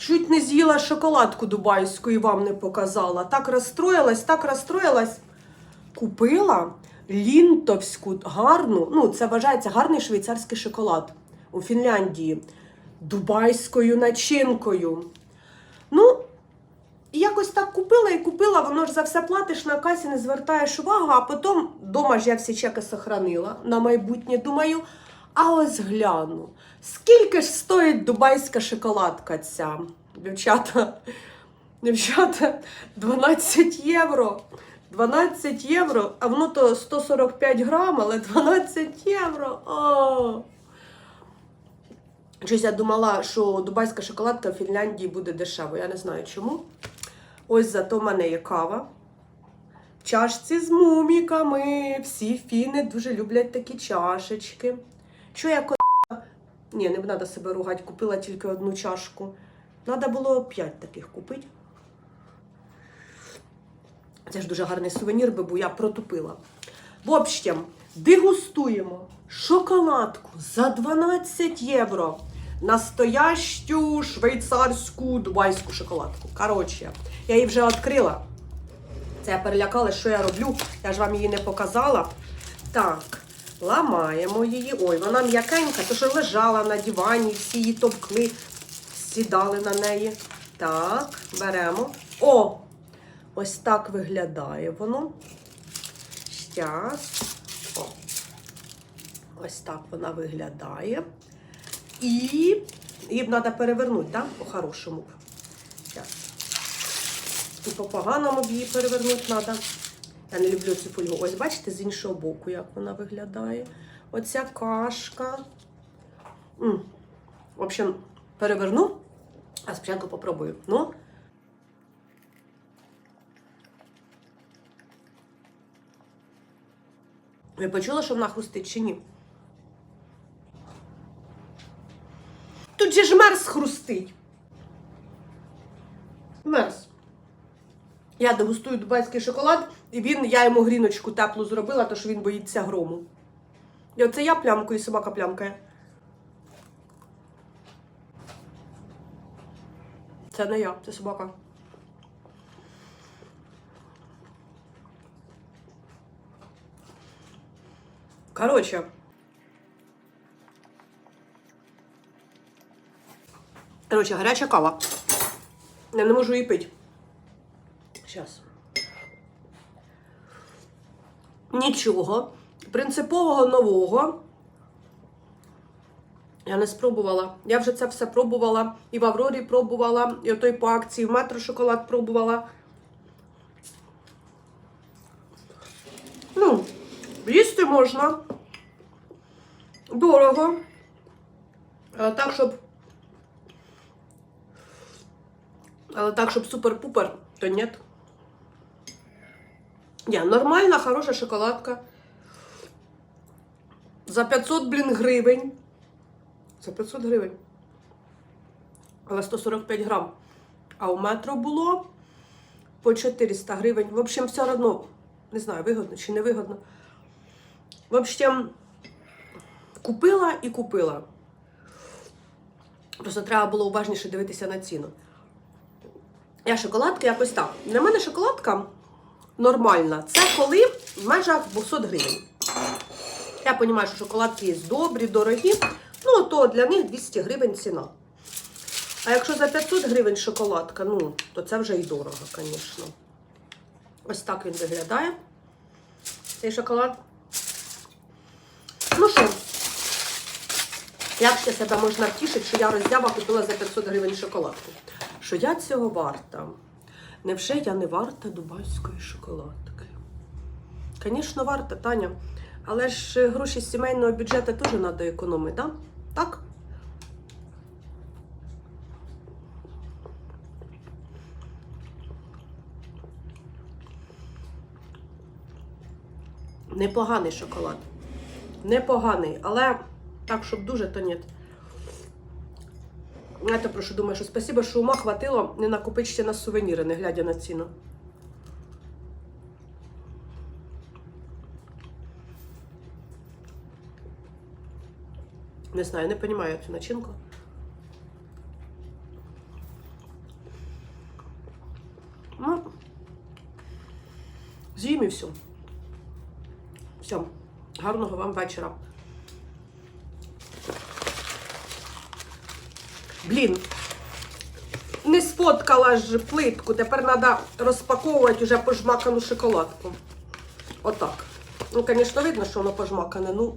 Чуть не з'їла шоколадку дубайську і вам не показала. Так розстроїлась, так розстроїлась. Купила лінтовську гарну, ну, це вважається гарний швейцарський шоколад у Фінляндії. Дубайською начинкою. Ну, якось так купила і купила, воно ж за все платиш на касі, не звертаєш увагу, а потім вдома ж я всі чеки сохранила на майбутнє. Думаю, а ось гляну. Скільки ж стоїть дубайська шоколадка ця? Дівчата, дівчата, 12 євро. 12 євро, а воно то 145 грам, але 12 євро. О! Щось я думала, що дубайська шоколадка в Фінляндії буде дешево. Я не знаю чому. Ось зато в мене є кава. В чашці з муміками. Всі фіни дуже люблять такі чашечки. Що я ко... Ні, не треба себе ругати, купила тільки одну чашку. Треба було 5 таких купити. Це ж дуже гарний сувенір, би, бо я протупила. В общем, дегустуємо шоколадку за 12 євро. Настоящу швейцарську дубайську шоколадку. Коротше, я її вже відкрила. Це я перелякалась, що я роблю. Я ж вам її не показала. Так, ламаємо її. Ой, вона м'якенька, то що лежала на дивані, всі її товкли, сідали на неї. Так, беремо. О! Ось так виглядає воно. Щас. О. Ось так вона виглядає. І її треба перевернути, так? По-хорошому. І по-поганому б її перевернути треба. Я не люблю цю фольгу. Ось бачите, з іншого боку, як вона виглядає. Оця кашка. М. В общем, переверну, а спочатку попробую. Ну, Ви почули, що вона хрустить чи ні? Тут же ж мерз хрустить. Мерз. Я дегустую дубайський шоколад, і він, я йому гріночку теплу зробила, тому що він боїться грому. І оце я плямкою, і собака плямкає. Це не я, це собака. Короче. Короче, гаряча кава. Я не можу її пити. Зараз. Нічого. Принципового нового. Я не спробувала. Я вже це все пробувала. І в Аврорі пробувала, і отой по акції в метро шоколад пробувала. Ну, їсти можна. Дорого. Але так, щоб. Але так, щоб супер-пупер, то нет. Ні, нормальна, хороша шоколадка. За 500, блін, гривень. За 500 гривень. Але 145 грам. А у метро було по 400 гривень. В общем, все одно, не знаю, вигодно чи не вигодно. В общем, купила і купила. Просто треба було уважніше дивитися на ціну. Я шоколадки якось так. Для мене шоколадка нормальна. Це коли в межах 200 гривень. Я розумію, що шоколадки є добрі, дорогі. Ну, то для них 200 гривень ціна. А якщо за 500 гривень шоколадка, ну, то це вже і дорого, звісно. Ось так він виглядає. Цей шоколад. Ну що, як ще себе можна втішити, що я роззява купила за 500 гривень шоколадку? Що я цього варта? Невже я не варта дубайської шоколадки? Звісно, варта, Таня. Але ж гроші з сімейного бюджету теж треба економити, да? так? Непоганий шоколад. Непоганий, але так, щоб дуже, то ні. Я то що думаю, що спасибо, що ума хватило не накопичити на сувеніри, не глядя на ціну. Не знаю, не розумію цю начинку. Ну, з'їм і все. Все. Гарного вам вечора. Блін, не сфоткала ж плитку, тепер треба розпаковувати вже пожмакану шоколадку. Отак. Ну, звісно, видно, що воно пожмакане. Ну,